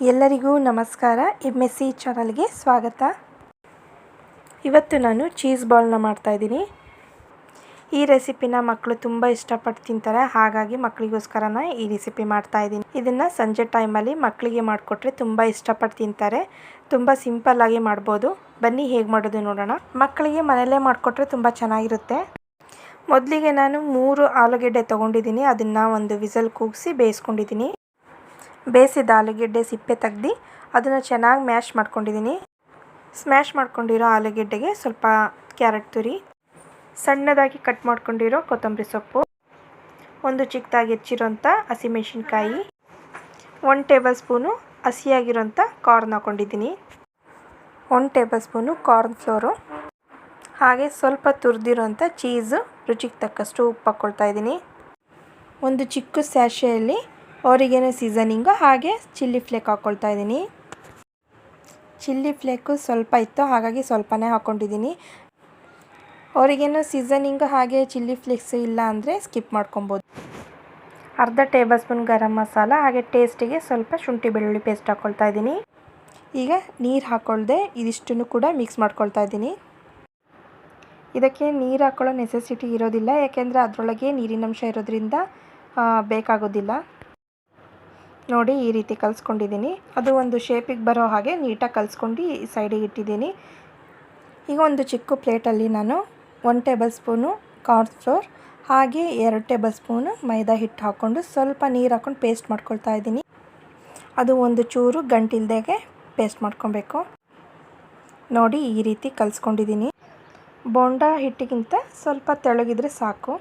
ಎಲ್ಲರಿಗೂ ನಮಸ್ಕಾರ. M S C ಚಾನಲ್ಗೆ ಸ್ವಾಗತ. ಇವತ್ತು ನಾನು ಚೀಸ್ ಬಾಲ್ನ ಮಾಡ್ತಾಯಿದ್ದೀನಿ ಈ ರೆಸಿಪಿನ ಮಕ್ಕಳು ತುಂಬ ಇಷ್ಟಪಟ್ಟು ತಿಂತಾರೆ. ಹಾಗಾಗಿ ಮಕ್ಕಳಿಗೋಸ್ಕರನ ಈ ರೆಸಿಪಿ ಮಾಡ್ತಾಯಿದ್ದೀನಿ ಇದನ್ನು ಸಂಜೆ ಟೈಮಲ್ಲಿ ಮಕ್ಕಳಿಗೆ ಮಾಡಿಕೊಟ್ರೆ ತುಂಬ ಇಷ್ಟಪಟ್ಟು ತಿಂತಾರೆ. ತುಂಬ ಸಿಂಪಲ್ಲಾಗಿ ಮಾಡ್ಬೋದು. ಬನ್ನಿ ಹೇಗೆ ಮಾಡೋದು ನೋಡೋಣ. ಮಕ್ಕಳಿಗೆ ಮನೆಯಲ್ಲೇ ಮಾಡಿಕೊಟ್ರೆ ತುಂಬ ಚೆನ್ನಾಗಿರುತ್ತೆ. ಮೊದಲಿಗೆ ನಾನು ಮೂರು ಆಲೂಗೆಡ್ಡೆ ತೊಗೊಂಡಿದ್ದೀನಿ. ಅದನ್ನು ಒಂದು ವಿಸಲ್ ಕೂಗಿಸಿ ಬೇಯಿಸ್ಕೊಂಡಿದ್ದೀನಿ. ಬೇಯಿಸಿದ ಆಲೂಗೆಡ್ಡೆ ಸಿಪ್ಪೆ ತೆಗ್ದು ಅದನ್ನು ಚೆನ್ನಾಗಿ ಮ್ಯಾಶ್ ಮಾಡ್ಕೊಂಡಿದ್ದೀನಿ. ಸ್ಮ್ಯಾಶ್ ಮಾಡ್ಕೊಂಡಿರೋ ಆಲೂಗೆಡ್ಡೆಗೆ ಸ್ವಲ್ಪ ಕ್ಯಾರೆಟ್ ತುರಿ, ಸಣ್ಣದಾಗಿ ಕಟ್ ಮಾಡ್ಕೊಂಡಿರೋ ಕೊತ್ತಂಬರಿ ಸೊಪ್ಪು, ಒಂದು ಚಿಕ್ಕದಾಗಿ ಹೆಚ್ಚಿರೋಂಥ ಹಸಿಮೆಣಸಿನ್ಕಾಯಿ ಒನ್ ಟೇಬಲ್ ಸ್ಪೂನು ಹಸಿಯಾಗಿರೋಂಥ ಕಾರ್ನ್ ಹಾಕ್ಕೊಂಡಿದ್ದೀನಿ. One table spoon corn flour, ಹಾಗೆ ಸ್ವಲ್ಪ ತುರಿದಿರೋಂಥ ಚೀಸು ರುಚಿಗೆ ತಕ್ಕಷ್ಟು ಉಪ್ಪು ಹಾಕ್ಕೊಳ್ತಾ ಇದ್ದೀನಿ. ಒಂದು ಚಿಕ್ಕ ಸ್ಯಾಶೆಯಲ್ಲಿ ಅವರಿಗೇನು ಸೀಸನಿಂಗು ಹಾಗೆ ಚಿಲ್ಲಿ ಫ್ಲೇಕ್ ಹಾಕ್ಕೊಳ್ತಾ ಇದ್ದೀನಿ. ಚಿಲ್ಲಿ ಫ್ಲೇಕು ಸ್ವಲ್ಪ ಇತ್ತು, ಹಾಗಾಗಿ ಸ್ವಲ್ಪನೇ ಹಾಕ್ಕೊಂಡಿದ್ದೀನಿ ಅವರಿಗೇನು ಸೀಸನಿಂಗು ಹಾಗೆ ಚಿಲ್ಲಿ ಫ್ಲೇಕ್ಸ್ ಇಲ್ಲ ಅಂದರೆ ಸ್ಕಿಪ್ ಮಾಡ್ಕೊಬೋದು. ಅರ್ಧ ಟೇಬಲ್ ಸ್ಪೂನ್ ಗರಂ ಮಸಾಲ, ಹಾಗೆ ಟೇಸ್ಟಿಗೆ ಸ್ವಲ್ಪ ಶುಂಠಿ ಬೆಳ್ಳುಳ್ಳಿ ಪೇಸ್ಟ್ ಹಾಕ್ಕೊಳ್ತಾ ಇದ್ದೀನಿ. ಈಗ ನೀರು ಹಾಕ್ಕೊಳ್ದೆ ಇದಿಷ್ಟನ್ನು ಕೂಡ ಮಿಕ್ಸ್ ಮಾಡ್ಕೊಳ್ತಾ ಇದ್ದೀನಿ. ಇದಕ್ಕೆ ನೀರು ಹಾಕ್ಕೊಳ್ಳೋ ನೆಸೆಸಿಟಿ ಇರೋದಿಲ್ಲ, ಯಾಕೆಂದರೆ ಅದರೊಳಗೆ ನೀರಿನಂಶ ಇರೋದ್ರಿಂದ ಬೇಕಾಗೋದಿಲ್ಲ. ನೋಡಿ ಈ ರೀತಿ ಕಲಿಸ್ಕೊಂಡಿದ್ದೀನಿ. ಅದು ಒಂದು ಶೇಪಿಗೆ ಬರೋ ಹಾಗೆ ನೀಟಾಗಿ ಕಲಿಸ್ಕೊಂಡು ಈ ಸೈಡಿಗೆ ಇಟ್ಟಿದ್ದೀನಿ. ಈಗ ಒಂದು ಚಿಕ್ಕ ಪ್ಲೇಟಲ್ಲಿ ನಾನು one table spoon corn flour, ಹಾಗೆ ಎರಡು ಟೇಬಲ್ ಸ್ಪೂನು ಮೈದಾ ಹಿಟ್ಟು ಹಾಕ್ಕೊಂಡು ಸ್ವಲ್ಪ ನೀರು ಹಾಕ್ಕೊಂಡು ಪೇಸ್ಟ್ ಮಾಡ್ಕೊಳ್ತಾ ಇದ್ದೀನಿ. ಅದು ಒಂದು ಚೂರು ಗಂಟಿಲ್ದಾಗೆ ಪೇಸ್ಟ್ ಮಾಡ್ಕೊಬೇಕು. ನೋಡಿ ಈ ರೀತಿ ಕಲಿಸ್ಕೊಂಡಿದ್ದೀನಿ. ಬೋಂಡ ಹಿಟ್ಟಿಗಿಂತ ಸ್ವಲ್ಪ ತೆಳಗಿದ್ರೆ ಸಾಕು.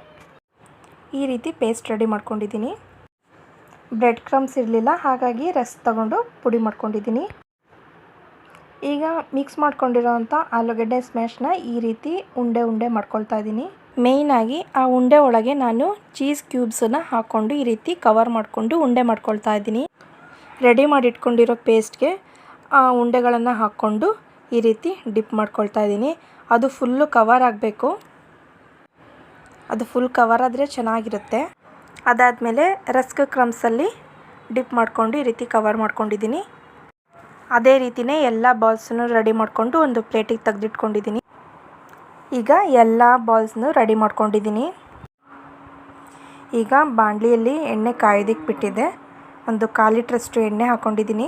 ಈ ರೀತಿ ಪೇಸ್ಟ್ ರೆಡಿ ಮಾಡ್ಕೊಂಡಿದ್ದೀನಿ. ಬ್ರೆಡ್ ಕ್ರಮ್ಸ್ ಇರಲಿಲ್ಲ, ಹಾಗಾಗಿ ರಸ್ ತಗೊಂಡು ಪುಡಿ ಮಾಡ್ಕೊಂಡಿದ್ದೀನಿ. ಈಗ ಮಿಕ್ಸ್ ಮಾಡ್ಕೊಂಡಿರೋವಂಥ ಆಲೂಗಡ್ಡೆ ಸ್ಮ್ಯಾಶ್ನ ಈ ರೀತಿ ಉಂಡೆ ಉಂಡೆ ಮಾಡ್ಕೊಳ್ತಾ ಇದ್ದೀನಿ. ಮೇಯ್ನಾಗಿ ಆ ಉಂಡೆ ಒಳಗೆ ನಾನು ಚೀಸ್ ಕ್ಯೂಬ್ಸನ್ನು ಹಾಕ್ಕೊಂಡು ಈ ರೀತಿ ಕವರ್ ಮಾಡಿಕೊಂಡು ಉಂಡೆ ಮಾಡ್ಕೊಳ್ತಾ ಇದ್ದೀನಿ. ರೆಡಿ ಮಾಡಿ ಇಟ್ಕೊಂಡಿರೋ ಪೇಸ್ಟ್ಗೆ ಆ ಉಂಡೆಗಳನ್ನು ಹಾಕ್ಕೊಂಡು ಈ ರೀತಿ ಡಿಪ್ ಮಾಡ್ಕೊಳ್ತಾ ಇದ್ದೀನಿ. ಅದು ಫುಲ್ಲು ಕವರ್ ಆಗಬೇಕು. ಅದು ಫುಲ್ ಕವರ್ ಆದರೆ ಚೆನ್ನಾಗಿರುತ್ತೆ. ಅದಾದಮೇಲೆ ರಸ್ಕ್ ಕ್ರಮ್ಸಲ್ಲಿ ಡಿಪ್ ಮಾಡ್ಕೊಂಡು ಈ ರೀತಿ ಕವರ್ ಮಾಡ್ಕೊಂಡಿದ್ದೀನಿ. ಅದೇ ರೀತಿಯೇ ಎಲ್ಲ ಬಾಲ್ಸನ್ನು ರೆಡಿ ಮಾಡಿಕೊಂಡು ಒಂದು ಪ್ಲೇಟಿಗೆ ತೆಗೆದಿಟ್ಕೊಂಡಿದ್ದೀನಿ. ಈಗ ಎಲ್ಲ ಬಾಲ್ಸ್ನು ರೆಡಿ ಮಾಡ್ಕೊಂಡಿದ್ದೀನಿ. ಈಗ ಬಾಣಲಿಯಲ್ಲಿ ಎಣ್ಣೆ ಕಾಯ್ದಿಕ್ಕೆ ಬಿಟ್ಟಿದ್ದೆ ಒಂದು ಕಾಲು ಲೀಟ್ರಷ್ಟು ಎಣ್ಣೆ ಹಾಕ್ಕೊಂಡಿದ್ದೀನಿ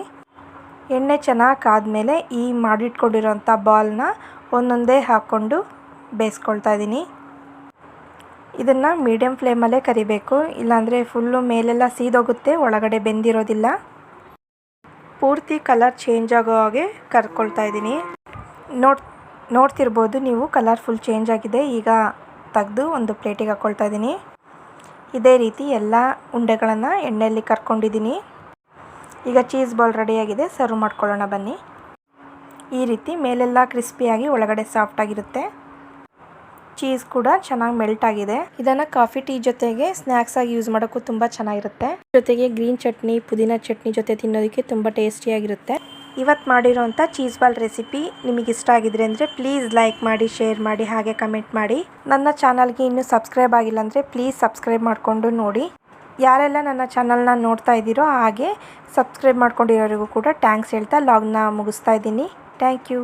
ಎಣ್ಣೆ ಚೆನ್ನಾಗಿ ಕಾದ್ಮೇಲೆ ಈ ಮಾಡಿಟ್ಕೊಂಡಿರೋಂಥ ಬಾಲ್ನ ಒಂದೊಂದೇ ಹಾಕ್ಕೊಂಡು ಬೇಯಿಸ್ಕೊಳ್ತಾ ಇದ್ದೀನಿ. ಇದನ್ನು ಮೀಡಿಯಮ್ ಫ್ಲೇಮಲ್ಲೇ ಕರಿಬೇಕು. ಇಲ್ಲಾಂದರೆ ಫುಲ್ಲು ಮೇಲೆಲ್ಲ ಸೀದೋಗುತ್ತೆ, ಒಳಗಡೆ ಬೆಂದಿರೋದಿಲ್ಲ. ಪೂರ್ತಿ ಕಲರ್ ಚೇಂಜ್ ಆಗೋ ಹಾಗೆ ಕರ್ಕೊಳ್ತಾ ಇದ್ದೀನಿ. ನೋಡ್, ನೋಡ್ತಿರ್ಬೋದು ನೀವು ಕಲರ್ ಫುಲ್ ಚೇಂಜ್ ಆಗಿದೆ. ಈಗ ತೆಗೆದು ಒಂದು ಪ್ಲೇಟಿಗೆ ಹಾಕ್ಕೊಳ್ತಾ ಇದ್ದೀನಿ. ಇದೇ ರೀತಿ ಎಲ್ಲ ಉಂಡೆಗಳನ್ನು ಎಣ್ಣೆಯಲ್ಲಿ ಕರ್ಕೊಂಡಿದ್ದೀನಿ. ಈಗ ಚೀಸ್ ಬಾಲ್ ರೆಡಿಯಾಗಿದೆ ಸರ್ವ್ ಮಾಡ್ಕೊಳ್ಳೋಣ ಬನ್ನಿ. ಈ ರೀತಿ ಮೇಲೆಲ್ಲ ಕ್ರಿಸ್ಪಿಯಾಗಿ ಒಳಗಡೆ ಸಾಫ್ಟಾಗಿರುತ್ತೆ ಚೀಸ್ ಕೂಡ ಚೆನ್ನಾಗಿ ಮೆಲ್ಟ್ ಆಗಿದೆ. ಇದನ್ನ ಕಾಫಿ ಟೀ ಜೊತೆಗೆ ಸ್ನಾಕ್ಸ್ ಆಗಿ ಯೂಸ್ ಮಾಡೋಕ್ಕೂ ತುಂಬಾ ಚೆನ್ನಾಗಿರುತ್ತೆ. ಜೊತೆಗೆ ಗ್ರೀನ್ ಚಟ್ನಿ, ಪುದೀನ ಚಟ್ನಿ ಜೊತೆ ತಿನ್ನೋದಕ್ಕೆ ತುಂಬ ಟೇಸ್ಟಿಯಾಗಿರುತ್ತೆ ಇವತ್ತು ಮಾಡಿರೋಂಥ ಚೀಸ್ ಬಾಲ್ ರೆಸಿಪಿ ನಿಮಗೆ ಇಷ್ಟ ಆಗಿದ್ರೆ ಅಂದರೆ ಪ್ಲೀಸ್ ಲೈಕ್ ಮಾಡಿ ಶೇರ್ ಮಾಡಿ, ಹಾಗೆ ಕಮೆಂಟ್ ಮಾಡಿ. ನನ್ನ ಚಾನಲ್ಗೆ ಇನ್ನೂ ಸಬ್ಸ್ಕ್ರೈಬ್ ಆಗಿಲ್ಲ ಅಂದರೆ ಪ್ಲೀಸ್ ಸಬ್ಸ್ಕ್ರೈಬ್ ಮಾಡಿಕೊಂಡು ನೋಡಿ. ಯಾರೆಲ್ಲ ನನ್ನ ಚಾನಲ್ನ ನೋಡ್ತಾ ಇದ್ದೀರೋ ಹಾಗೆ ಸಬ್ಸ್ಕ್ರೈಬ್ ಮಾಡ್ಕೊಂಡಿರೋರಿಗೂ ಕೂಡ ಟ್ಯಾಂಕ್ಸ್ ಹೇಳ್ತಾ ಲಾಗ್ನ ಮುಗಿಸ್ತಾ ಇದ್ದೀನಿ. Thank you